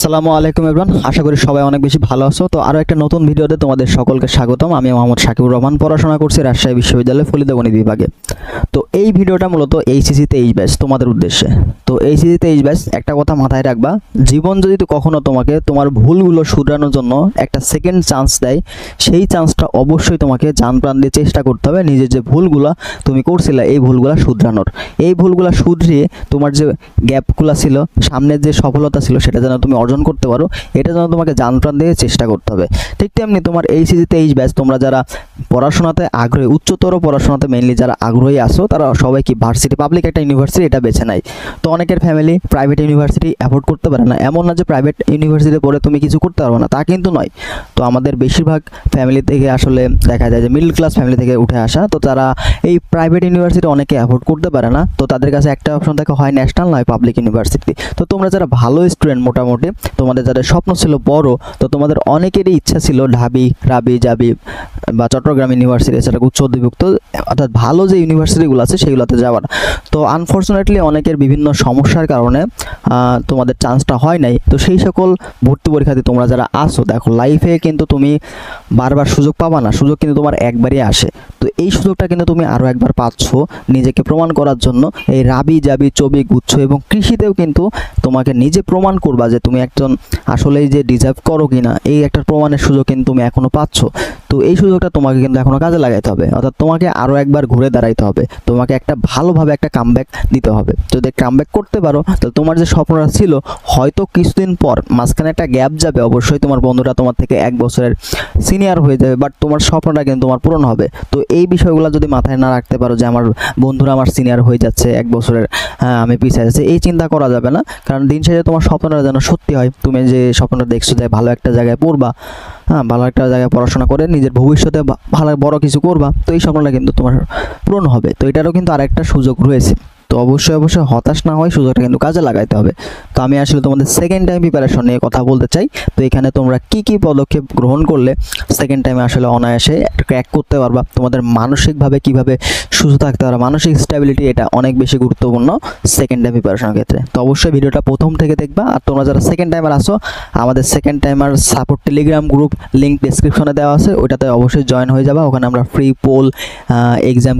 আসসালামু আলাইকুম এভরান আশা করি সবাই অনেক বেশি ভালো আছো। তো আরও একটা নতুন ভিডিওতে তোমাদের সকলকে স্বাগতম। আমি মোহাম্মদ শাকিবুর রহমান, পড়াশোনা করছি রাজশাহী বিশ্ববিদ্যালয় ফলিত গণিত বিভাগে। তো এই ভিডিওটা মূলত এইচএসি তেইশ ব্যাচ তোমাদের উদ্দেশ্যে। তো এইচএসি তেইশ ব্যাচ একটা কথা মাথায় রাখবা, জীবন যদি কখনো তোমাকে তোমার ভুলগুলো শুধরানোর জন্য একটা সেকেন্ড চান্স দেয়, সেই চান্সটা অবশ্যই তোমাকে জান প্রাণ দিয়ে চেষ্টা করতে হবে নিজের যে ভুলগুলো তুমি করছিলে, এই ভুলগুলো শুধরানোর। এই ভুলগুলো শুধরিয়ে তোমার যে গ্যাপগুলো ছিল, সামনের যে সফলতা ছিল, সেটা যেন তুমি অর্জন করতে পারো, এটা যেন তোমাকে জান প্রাণ দিয়ে চেষ্টা করতে হবে। ঠিক তেমনি তোমার এই সিজিতে এইচ ব্যাচ তোমরা যারা পড়াশোনাতে আগ্রহী, উচ্চতর পড়াশোনাতে মেইনলি যারা আগ্রহী আসো তারা সবাই কি ভার্সিটি পাবলিক একটা ইউনিভার্সিটি এটা বেছে নেয়। তো অনেকের ফ্যামিলি প্রাইভেট ইউনিভার্সিটি অ্যাফোর্ড করতে পারে না। এমন না যে প্রাইভেট ইউনিভার্সিটিতে পড়ে তুমি কিছু করতে পারবে না, তা কিন্তু নয়। তো আমাদের বেশিরভাগ ফ্যামিলি থেকে আসলে দেখা যায় যে মিডল ক্লাস ফ্যামিলি থেকে উঠে আসা, তো তারা এই প্রাইভেট ইউনিভার্সিটি অনেকে অ্যাফোর্ড করতে পারে না। তো তাদের কাছে একটা অপশন থাকে, হয় ন্যাশনাল নয় পাবলিক ইউনিভার্সিটি তো। তোমরা যারা ভালো স্টুডেন্ট মোটামুটি তোমাদের যাদের স্বপ্ন ছিল বড়, তো তোমাদের অনেকেরই ইচ্ছা ছিল ঢাবি, রাবি, জাবি বা চট্টগ্রাম ইউনিভার্সিটি এছাড়া উচ্চ অধিভুক্ত, অর্থাৎ ভালো যে ইউনিভার্সিটিগুলো আছে সেগুলোতে যাওয়ার। তো আনফর্চুনেটলি অনেকের বিভিন্ন সমস্যার কারণে তোমাদের চান্সটা হয় নাই। তো সেই সকল ভর্তি পরীক্ষাতে তোমরা যারা আসো দেখো লাইফে কিন্তু তুমি বারবার সুযোগ পাবা না। সুযোগ কিন্তু তোমার একবারই আসে। তো এই সুযোগটা কিন্তু তুমি আরও একবার পাচ্ছ নিজেকে প্রমাণ করার জন্য। এই রাবি জাবি চবি গুচ্ছ এবং কৃষিতেও কিন্তু তোমাকে নিজে প্রমাণ করবা যে তুমি একজন আসলেই যে ডিজার্ভ করো কিনা, এই একটা প্রমাণের সুযোগ কিন্তু তুমি এখনও পাচ্ছ। তো এই সুযোগটা তোমাকে কিন্তু এখনও কাজে লাগাইতে হবে। অর্থাৎ তোমাকে আরও একবার ঘুরে দাঁড়াইতে হবে। তোমাকে একটা ভালোভাবে একটা কামব্যাক দিতে হবে। যদি কামব্যাক করতে পারো তাহলে তোমার যে স্বপ্নটা ছিল হয়তো কিছুদিন পর মাঝখানে একটা গ্যাপ যাবে। অবশ্যই তোমার বন্ধুরা তোমার থেকে এক বছরের সিনিয়র হয়ে যাবে বাট তোমার স্বপ্নটা কিন্তু তোমার পূরণ হবে। তো এই বিষয়গুলো যদি মাথায় না রাখতে পারো যে আমার বন্ধুরা আমার সিনিয়র হয়ে যাচ্ছে এক বছরের হ্যাঁ, আমি পিছিয়ে যাচ্ছি এই চিন্তা করা যাবে না। কারণ দিন শেষে তোমার স্বপ্নটা যেন সত্যি হয়। তুমি যে স্বপ্নটা দেখছ যে ভালো একটা জায়গায় পড়বা হ্যাঁ ভালো একটা জায়গায় পড়াশোনা করে নিজের ভবিষ্যতে ভালো বড় কিছু করবা, তো এই স্বপ্নটা কিন্তু তোমার পূরণ হবে। তো এটারও কিন্তু আরেকটা সুযোগ রয়েছে। তো অবশ্যই অবশ্যই হতাশ না হয় সুযোগটা কিন্তু কাজে লাগাইতে হবে। তো আমি আসলে তোমাদের সেকেন্ড টাইম প্রিপারেশন নিয়ে কথা বলতে চাই। তো এখানে তোমরা কি কি পদক্ষেপ গ্রহণ করলে সেকেন্ড টাইমে আসলে অনায়াসে ক্র্যাক করতে পারবা? তোমাদের মানসিকভাবে কীভাবে সুস্থ থাকতে পারবা? মানসিক স্টেবিলিটি এটা অনেক বেশি গুরুত্বপূর্ণ সেকেন্ড টাইম প্রিপারেশনের ক্ষেত্রে। তো অবশ্যই ভিডিওটা প্রথম থেকে দেখবা। আর তোমরা যারা সেকেন্ড টাইমার আসো আমাদের second timer support Telegram group link ডিসক্রিপশনে দেওয়া আছে। ওইটাতে অবশ্যই জয়েন হয়ে যাবা। ওখানে আমরা ফ্রি পোল এক্সাম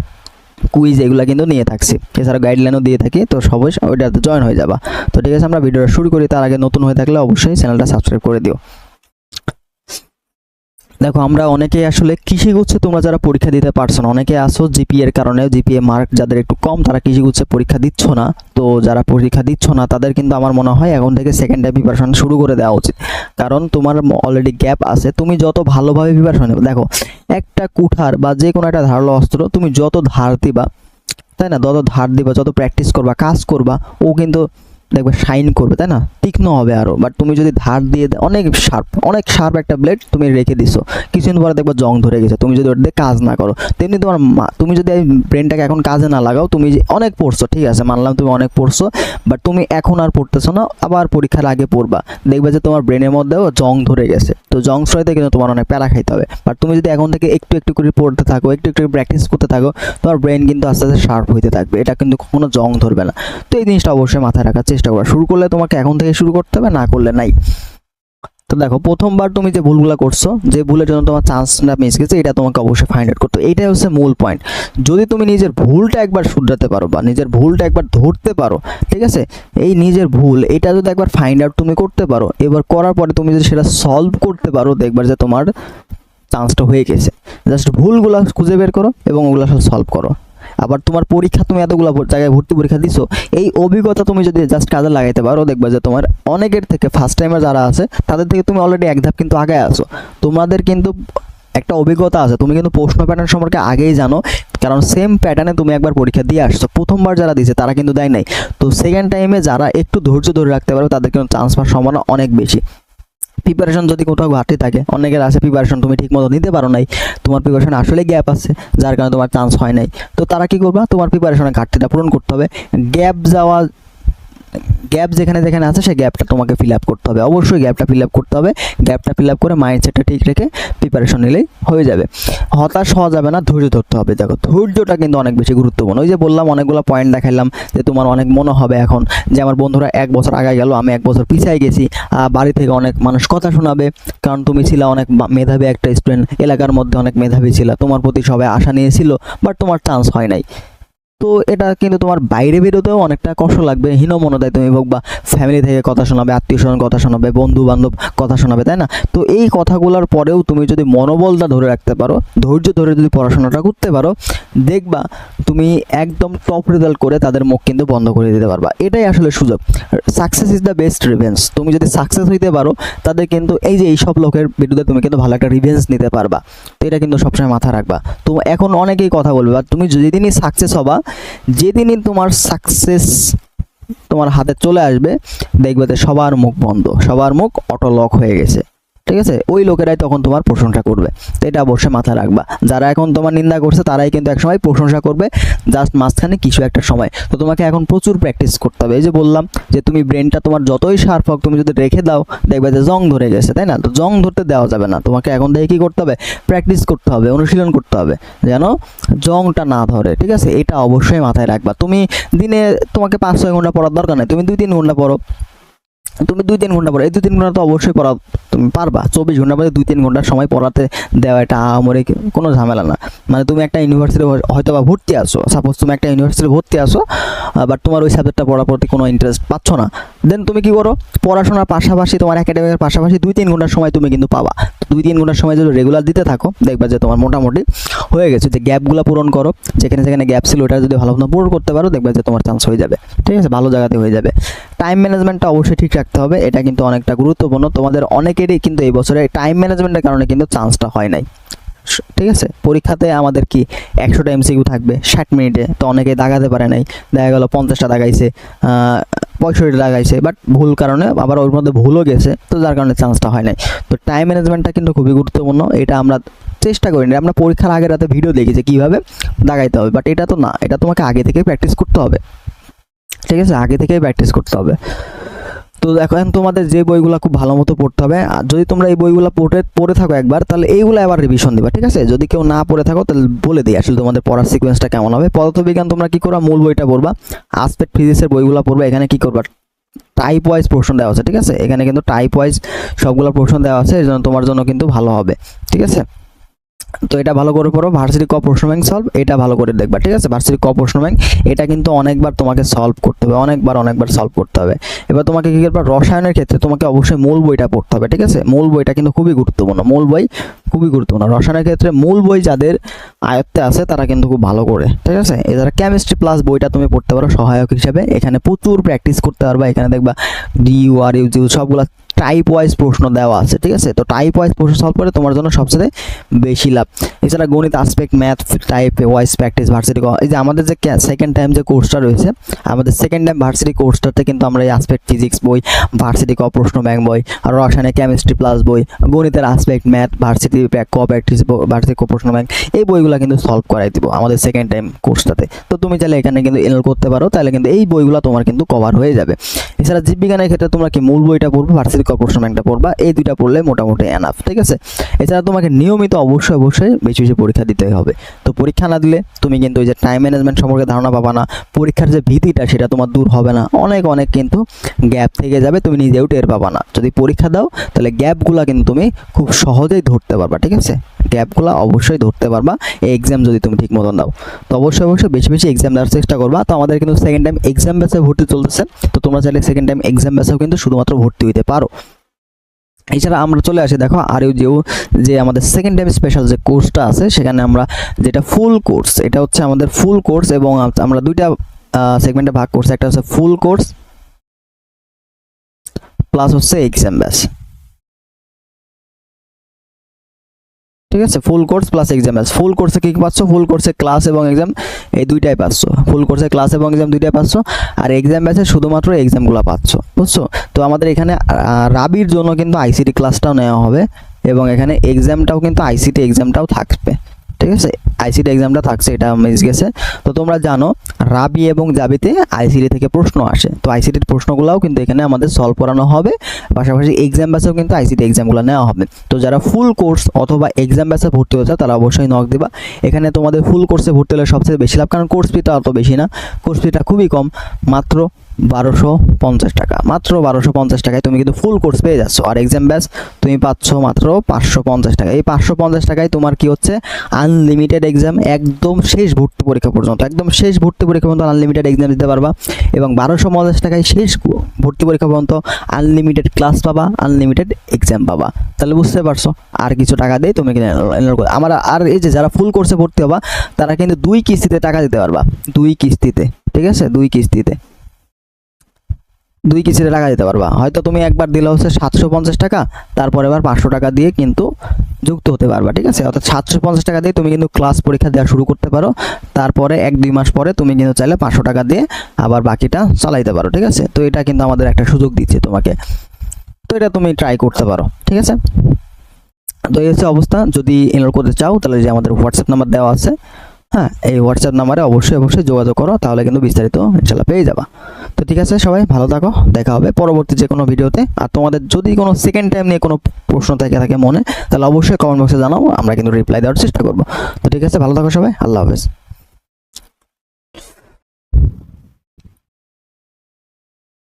কুইজ এগুলো কিন্তু নিয়ে থাকছি। এছাড়া গাইডলাইনও দিয়ে থাকি, তো সবাই ওইটাতে জয়েন হয়ে যাবা। তো ঠিক আছে, আমরা ভিডিওটা শুরু করি, তার আগে নতুন হয়ে থাকলে অবশ্যই চ্যানেলটা সাবস্ক্রাইব করে দিও। দেখো, আমরা অনেকেই আসলে কৃষিগুচ্ছে তোমরা যারা পরীক্ষা দিতে পারছ না, অনেকে আসো জিপিএ এর কারণে জিপিএ মার্ক যাদের একটু কম, তারা কৃষিগুচ্ছে পরীক্ষা দিচ্ছ না। তো যারা পরীক্ষা দিচ্ছ না, তাদের কিন্তু আমার মনে হয় এখন থেকে সেকেন্ড টাইম প্রিপারেশন শুরু করে দেওয়া উচিত। কারণ তোমার অলরেডি গ্যাপ আছে, তুমি যত ভালোভাবে প্রিপারেশন দেখো, একটা কুঠার বা যে কোনো একটা ধারালো অস্ত্র তুমি যত ধার দিবা, তাই না? যত ধার দিবা, যত প্র্যাকটিস করবা, কাজ করবা, ও কিন্তু দেখবে শাইন করবে, তাই না? তীক্ষ্ণ হবে আরও বাট তুমি যদি ধার দিয়ে অনেক শার্প অনেক শার্প একটা ব্লেড তুমি রেখে দিছো। কিছুদিন পরে দেখবে জং ধরে গেছে। তুমি যদি ওটা দিয়ে কাজ না করো। তেমনি তোমার তুমি যদি ব্রেনটাকে এখন কাজে না লাগাও, তুমি অনেক পড়ছো, ঠিক আছে? মানলাম তুমি অনেক পড়ছো বাট তুমি এখন আর পড়তেছো না, আবার পরীক্ষার আগে পড়বা। দেখবে যে তোমার ব্রেনের মধ্যেও জং ধরে গেছে। তো জং সরাইতে কিন্তু তোমার অনেক প্যারা খাইতে হবে। বাট তুমি যদি এখন থেকে একটু একটু করে পড়তে থাকো, একটু একটু প্র্যাকটিস করতে থাকো, তোমার ব্রেন কিন্তু আস্তে আস্তে শার্প হইতে থাকবে। এটা কিন্তু কখনো জং ধরবে না। তো এই জিনিসটা অবশ্যই মাথায় রাখার চেষ্টা করো। শুরু করলে তোমাকে এখন থেকে শুরু করতে হবে, না করলে নাই। তো দেখো, প্রথমবার তুমি যে ভুলগুলো করছ, যে ভুলের জন্য তোমার চান্সটা মিস গেছে, এটা তোমাকে অবশ্যই ফাইন্ড আউট করতে হবে। এইটাই হচ্ছে মূল পয়েন্ট যদি তুমি নিজের ভুলটা একবার শুধরাতে পারো বা নিজের ভুলটা একবার ধরতে পারো, ঠিক আছে? এই নিজের ভুল, এটা যদি একবার ফাইন্ড আউট তুমি করতে পারো, এবার করার পরে তুমি যদি সেটা সলভ করতে পারো, দেখবার যে তোমার চান্সটা হয়ে গেছে। জাস্ট ভুলগুলো খুঁজে বের করো এবং ওগুলো সলভ করো। আবার তোমার পরীক্ষা তুমি এতগুলো জায়গায় ভর্তি পরীক্ষা দিছো, এই অভিজ্ঞতা তুমি যদি জাস্ট কাজে লাগাইতে পারো, দেখবে যে তোমার অনেকের থেকে ফার্স্ট টাইমার যারা আছে, তাদের থেকে তুমি অলরেডি এক ধাপ কিন্তু আগে আসো তোমাদের কিন্তু একটা অভিজ্ঞতা আছে, তুমি কিন্তু প্রশ্ন প্যাটার্ন সম্পর্কে আগেই জানো, কারণ সেম প্যাটার্নে তুমি একবার পরীক্ষা দিয়ে আসছো। প্রথমবার যারা দিয়েছে তারা কিন্তু দেয় নাই। তো সেকেন্ড টাইমে যারা একটু ধৈর্য ধরে রাখতে পারবে তাদের কিন্তু চান্স পাওয়ার সম্ভাবনা অনেক বেশি। প্রিপারেশন যদি কোথাও ঘাটতি থাকে অনেকের আছে প্রিপারেশন তুমি ঠিক মতো নিতে পারো নাই, তোমার প্রিপারেশন আসলে গ্যাপ আছে, যার কারণে তোমার চান্স হয় নাই। তো তারা কি করবা? তোমার প্রিপারেশনের ঘাটতিটা পূরণ করতে হবে। গ্যাপ যাওয়া গ্যাপ যেখানে যেখানে আছে, সেই গ্যাপটা তোমাকে ফিল আপ করতে হবে। অবশ্যই গ্যাপটা ফিল আপ করতে হবে। গ্যাপটা ফিল আপ করে মাইন্ডসেটটা ঠিক রেখে প্রিপারেশন নিলেই হয়ে যাবে। হতাশ হওয়া যাবে না, ধৈর্য ধরতে হবে। দেখো, ধৈর্যটা কিন্তু অনেক বেশি গুরুত্বপূর্ণ। ওই যে বললাম, অনেকগুলো পয়েন্ট দেখাইলাম যে তোমার অনেক মনে হবে এখন যে আমার বন্ধুরা এক বছর আগে গেল, আমি এক বছর পিছিয়ে গেছি। বাড়ি থেকে অনেক মানুষ কথা শোনাবে, কারণ তুমি ছিল অনেক মেধাবী একটা স্টুডেন্ট এলাকার মধ্যে অনেক মেধাবী ছিল। তোমার প্রতি সবাই আশা নিয়েছিল বাট তোমার চান্স হয় নাই। তো এটা কিন্তু তোমার বাইরে বেরোতেও অনেকটা কষ্ট লাগবে। হীনমনতায় তুমি হোক বা ফ্যামিলি থেকে কথা শোনাবে আত্মীয় স্বজন কথা শোনাবে বন্ধু বান্ধব কথা শোনাবে, তাই না? তো এই কথাগুলোর পরেও তুমি যদি মনোবলটা ধরে রাখতে পারো, ধৈর্য ধরে যদি পড়াশোনাটা করতে পারো, দেখবা তুমি একদম টপ রেজাল্ট করে তাদের মুখ কিন্তু বন্ধ করে দিতে পারবা। এটাই আসলে সুযোগ। Success is the best revenge তুমি যদি সাকসেস হইতে পারো, তাদের কিন্তু এই যে এইসব লোকের বিরুদ্ধে তুমি কিন্তু ভালো একটা রিভেন্স নিতে পারবা। তো এটা কিন্তু সবসময় মাথা রাখবা। তো এখন অনেকেই কথা বলবে আর তুমি যেদিনই সাকসেস হবা যেদিনই তোমার সাকসেস তোমার হাতে চলে আসবে, দেখবে যে সবার মুখ বন্ধ, সবার মুখ অটো লক হয়ে গেছে। ঠিক আছে? ওই লোকেরাই তখন তোমার প্রশংসা করবে। তো এটা অবশ্যই মাথায় রাখবা। যারা এখন তোমার নিন্দা করছে, তারাই কিন্তু একসময় প্রশংসা করবে। জাস্ট মাঝখানে কিছু একটা সময়। তো তোমাকে এখন প্রচুর প্র্যাকটিস করতে হবে। এই যে বললাম যে তুমি ব্রেনটা তোমার যতই শার্প হোক, তুমি যদি রেখে দাও, দেখবে যে জং ধরে গেছে, তাই না? তো জং ধরতে দেওয়া যাবে না। তোমাকে এখন থেকে কী করতে হবে? প্র্যাকটিস করতে হবে, অনুশীলন করতে হবে। যেন জংটা না ধরে, ঠিক আছে? এটা অবশ্যই মাথায় রাখবা। তুমি দিনে তোমাকে পাঁচ ছয় ঘণ্টা পড়ার দরকার নেই। তুমি দুই তিন ঘণ্টা পড়ো। তুমি দুই তিন ঘণ্টা পড়ো। এই দুই তিন ঘণ্টা তো অবশ্যই পড়া তুমি পারবা। চব্বিশ ঘণ্টার মধ্যে দুই তিন ঘণ্টার সময় পড়াতে দেওয়া এটা আমরে কোনো ঝামেলা না। মানে তুমি একটা ইউনিভার্সিটি হয়তো বা ভর্তি আসো সাপোজ তুমি একটা ইউনিভার্সিটি ভর্তি আসো বাট তোমার ওই সাবজেক্টটা পড়ার প্রতি কোনো ইন্টারেস্ট পাচ্ছ না। দেন তুমি কি করো? পড়াশোনার পাশাপাশি, তোমার একাডেমিকের পাশাপাশি দুই তিন ঘণ্টার সময় তুমি কিন্তু পাবা। দুই তিন ঘণ্টার সময় যদি রেগুলার দিতে থাকো, দেখবা যে তোমার মোটামুটি হয়ে গেছে। যে গ্যাপগুলো পূরণ করো, যেখানে যেখানে গ্যাপ ছিল, ওটা যদি ভালো মতো পূরণ করতে পারো, দেখবে যে তোমার চান্স হয়ে যাবে। ঠিক আছে? ভালো জায়গাতে হয়ে যাবে। টাইম ম্যানেজমেন্টটা অবশ্যই ঠিক রাখতে হবে। এটা কিন্তু অনেকটা গুরুত্বপূর্ণ। তোমাদের অনেকেরই কিন্তু এই বছরে টাইম ম্যানেজমেন্টের কারণে কিন্তু চান্সটা হয় নাই। ঠিক আছে? পরীক্ষাতে আমাদের কি একশোটা এমসিকিউ থাকবে ষাট মিনিটে? তো অনেকে দাগাতে পারে নাই। দেখা গেলো পঞ্চাশটা দাগাইছে পঁয়ষট্টি দাগাইছে বাট ভুল কারণে আবার ওর মধ্যে ভুলও গেছে, তো যার কারণে চান্সটা হয় নাই। তো টাইম ম্যানেজমেন্টটা কিন্তু খুবই গুরুত্বপূর্ণ। এটা আমরা চেষ্টা করি না। আমরা পরীক্ষার আগের রাতে ভিডিও দেখেছি কীভাবে দাগাইতে হবে বাট এটা তো না। এটা তোমাকে আগে থেকেই প্র্যাকটিস করতে হবে। ঠিক আছে? আগে থেকেই প্র্যাকটিস করতে হবে। তো এখন তোমাদের যে বইগুলো খুব ভালো মতো পড়তে হবে, আর যদি তোমরা এই বইগুলো পড়ে পড়ে থাকো একবার, তাহলে এইগুলো আবার রিভিশন দিবা, ঠিক আছে? যদি কেউ না পড়ে থাকো, তাহলে বলে দিই আসলে তোমাদের পড়ার সিকোয়েন্সটা কেমন হবে। পদার্থবিজ্ঞান তোমরা কি করবা? মূল বইটা পড়বা। আসপেক্ট ফিজিক্সের বইগুলো পড়বা, এখানে কি করবা? টাইপ ওয়াইজ প্রশ্ন দেওয়া আছে, ঠিক আছে? এখানে কিন্তু টাইপ ওয়াইজ সবগুলো প্রশ্ন দেওয়া আছে, এই জন্য তোমার জন্য কিন্তু ভালো হবে, ঠিক আছে? তো এটা ভালো করে পড়ো ভার্সিটি ক প্রশ্ন ব্যাংক সলভ এটা ভালো করে দেখবা, ঠিক আছে? ভার্সিটি ক প্রশ্ন ব্যাংক এটা কিন্তু অনেকবার তোমাকে সলভ করতে হবে, অনেকবার অনেকবার সলভ করতে হবে। এবার তোমাকে কি করবা? রসায়নের ক্ষেত্রে তোমাকে অবশ্যই মূল বইটা পড়তে হবে, ঠিক আছে? মূল বইটা কিন্তু খুবই গুরুত্বপূর্ণ, মূল বই খুবই গুরুত্বপূর্ণ। রসায়নের ক্ষেত্রে মূল বই যাদের আয়ত্তে আছে, তারা কিন্তু খুব ভালো করে, ঠিক আছে? এছাড়া কেমিস্ট্রি প্লাস বইটা তুমি পড়তে পারো, সহায়ক হিসেবে, এখানে প্রচুর প্র্যাকটিস করতে পারবা, এখানে দেখবা ডি ইউ আর ইউ সবগুলা টাইপ ওয়াইজ প্রশ্ন দেওয়া আছে, ঠিক আছে? তো টাইপ ওয়াইজ প্রশ্ন সলভ করে তোমার জন্য সবচেয়ে বেশি লাভ। এছাড়া গণিত aspect math type wise practice varsity এই যে আমাদের যে সেকেন্ড টাইম যে কোর্সটা রয়েছে, আমাদের সেকেন্ড টাইম ভার্সিটি কোর্সটাতে কিন্তু আমরা এই আসপেক্ট ফিজিক্স বই ভার্সিটি ক প্রশ্ন ব্যাংক বই, আর রসায়নে কেমিস্ট্রি প্লাস বই, গণিতের আসপেক্ট ম্যাথ ভার্সিটি ক প্র্যাকটিস ভার্সিটি ক প্রশ্ন ব্যাংক এই বইগুলো কিন্তু সলভ করাই দিব আমাদের সেকেন্ড টাইম কোর্সটাতে তো তুমি চাইলে এখানে কিন্তু এনরোল করতে পারো, তাহলে কিন্তু এই বইগুলো তোমার কিন্তু কভার হয়ে যাবে। এছাড়া জীববিজ্ঞানের ক্ষেত্রে তোমরা কি মূল বইটা পড়ব ভার্সিটি ক কর্পোরেশন ব্যাংকটা পড়বা, এই দুইটা পড়লে মোটামুটি এনাফ ঠিক আছে? এছাড়া তোমাকে নিয়মিত অবশ্যই অবশ্যই বেশি বেশি পরীক্ষা দিতে হবে। তো পরীক্ষা না দিলে তুমি কিন্তু ওই যে টাইম ম্যানেজমেন্ট সম্পর্কে ধারণা পাবা না, পরীক্ষার যে ভীতিটা সেটা তোমার দূর হবে না। অনেক অনেক কিন্তু গ্যাপ থেকে যাবে, তুমি নিজেও টের পাবা না। যদি পরীক্ষা দাও, তাহলে গ্যাপগুলো কিন্তু তুমি খুব সহজেই ধরতে পারবা, ঠিক আছে? গ্যাপগুলো অবশ্যই ধরতে পারবা, এই এক্সাম যদি তুমি ঠিক মতন দাও। তো অবশ্যই অবশ্যই বেশি বেশি এক্সাম দেওয়ার চেষ্টা করবা। তো আমাদের কিন্তু সেকেন্ড টাইম এক্সাম ব্যাচে ভর্তি চলতেছে। তো তোমরা চাইলে সেকেন্ড টাইম এক্সাম ব্যাচেও কিন্তু শুধুমাত্র ভর্তি হইতে পারো। এছাড়া আমরা চলে আসি, দেখো, আর যেও যে আমাদের সেকেন্ড টাইম স্পেশাল যে কোর্সটা আছে, সেখানে আমরা যেটা ফুল কোর্স এটা হচ্ছে আমাদের ফুল কোর্স এবং আমরা দুইটা সেগমেন্টে ভাগ করছি। একটা হচ্ছে ফুল কোর্স প্লাস হচ্ছে এক্সাম ব্যাচ ঠিক আছে? Full course plus exam full কোর্সে কী কি পাচ্ছ? ফুল কোর্সে ক্লাস এবং এক্সাম এই দুইটাই পাচ্ছ। ফুল কোর্সে ক্লাস এবং এক্সাম দুইটাই পাচ্ছ। আর এক্সাম ব্যাচে শুধুমাত্র এক্সামগুলো পাচ্ছ। বুঝছ? তো আমাদের এখানে রাবির জন্য কিন্তু আইসিটি ক্লাসটাও নেওয়া হবে এবং এখানে এক্সামটাও কিন্তু আইসিটি এক্সামটাও থাকবে। ঠিক আছে? আইসিটি এক্সামটা থাকছে, এটা মিস গেছে। তো তোমরা জানো, রাবি এবং জাবিতে আইসিটি থেকে প্রশ্ন আসে। তো আইসিটির প্রশ্নগুলোও কিন্তু এখানে আমাদের সলভ করানো হবে। পাশাপাশি এক্সাম ব্যাচেও কিন্তু আইসিটি এক্সামগুলো নেওয়া হবে। তো যারা ফুল কোর্স অথবা এক্সাম ব্যাচে ভর্তি হচ্ছে তারা অবশ্যই নক দিবা। এখানে তোমাদের ফুল কোর্সে ভর্তি হলে সবচেয়ে বেশি লাভ, কারণ কোর্স ফিটা অত বেশি না। কোর্স ফিটা খুবই কম। মাত্র বারোশো পঞ্চাশ টাকা। মাত্র বারোশো পঞ্চাশ টাকায় তুমি কিন্তু ফুল কোর্স পেয়ে যাচ্ছ। আর এক্সাম ব্যাচ তুমি পাচ্ছ মাত্র পাঁচশো পঞ্চাশ টাকা। এই পাঁচশো পঞ্চাশ টাকায় তোমার কি হচ্ছে? আনলিমিটেড এক্সাম একদম শেষ ভর্তি পরীক্ষা পর্যন্ত, একদম শেষ ভর্তি পরীক্ষা পর্যন্ত আনলিমিটেড এক্সাম দিতে পারবা। এবং বারোশো পঞ্চাশ টাকায় শেষ ভর্তি পরীক্ষা পর্যন্ত আনলিমিটেড ক্লাস পাবা আনলিমিটেড এক্সাম পাবা। তাহলে বুঝতে পারছ, আর কিছু টাকা দিয়ে তুমি। আমার আর এই যে যারা ফুল কোর্সে ভর্তি হবা, তারা কিন্তু দুই কিস্তিতে টাকা দিতে পারবা। দুই কিস্তিতে, ঠিক আছে? দুই কিস্তিতে। দুই কিস্তিতে টাকা দিতে পারবা। হয়তো তুমি একবার দিলে হচ্ছে সাতশো পঞ্চাশ টাকা, তারপর এবার পাঁচশো টাকা দিয়ে কিন্তু যুক্ত হতে পারবা, ঠিক আছে? অর্থাৎ সাতশো পঞ্চাশ টাকা দিয়ে তুমি কিন্তু ক্লাস পরীক্ষা দেওয়া শুরু করতে পারো, তারপরে এক দুই মাস পরে তুমি কিন্তু চাইলে পাঁচশো টাকা দিয়ে আবার বাকিটা চালাইতে পারো, ঠিক আছে? তো এটা কিন্তু আমাদের একটা সুযোগ দিচ্ছে তোমাকে। তো এটা তুমি ট্রাই করতে পারো, ঠিক আছে? তো এই হচ্ছে অবস্থা। যদি এনরোল করতে চাও, তাহলে যে আমাদের হোয়াটসঅ্যাপ নাম্বার দেওয়া আছে হ্যাঁ এই হোয়াটসঅ্যাপ নাম্বারে অবশ্যই অবশ্যই যোগাযোগ করো, তাহলে কিন্তু বিস্তারিত ইনশাল্লাহ পেয়ে যাবা। তো ঠিক আছে সবাই, ভালো থাকো, দেখা হবে পরবর্তী যে কোনো ভিডিওতে। আর তোমাদের যদি কোনো সেকেন্ড টাইম নিয়ে কোনো প্রশ্ন থেকে, থাকে মনে, তাহলে অবশ্যই কমেন্ট বক্সে জানাব আমরা কিন্তু রিপ্লাই দেওয়ার চেষ্টা করব। তো ঠিক আছে, ভালো থাকো সবাই, আল্লাহ হাফেজ।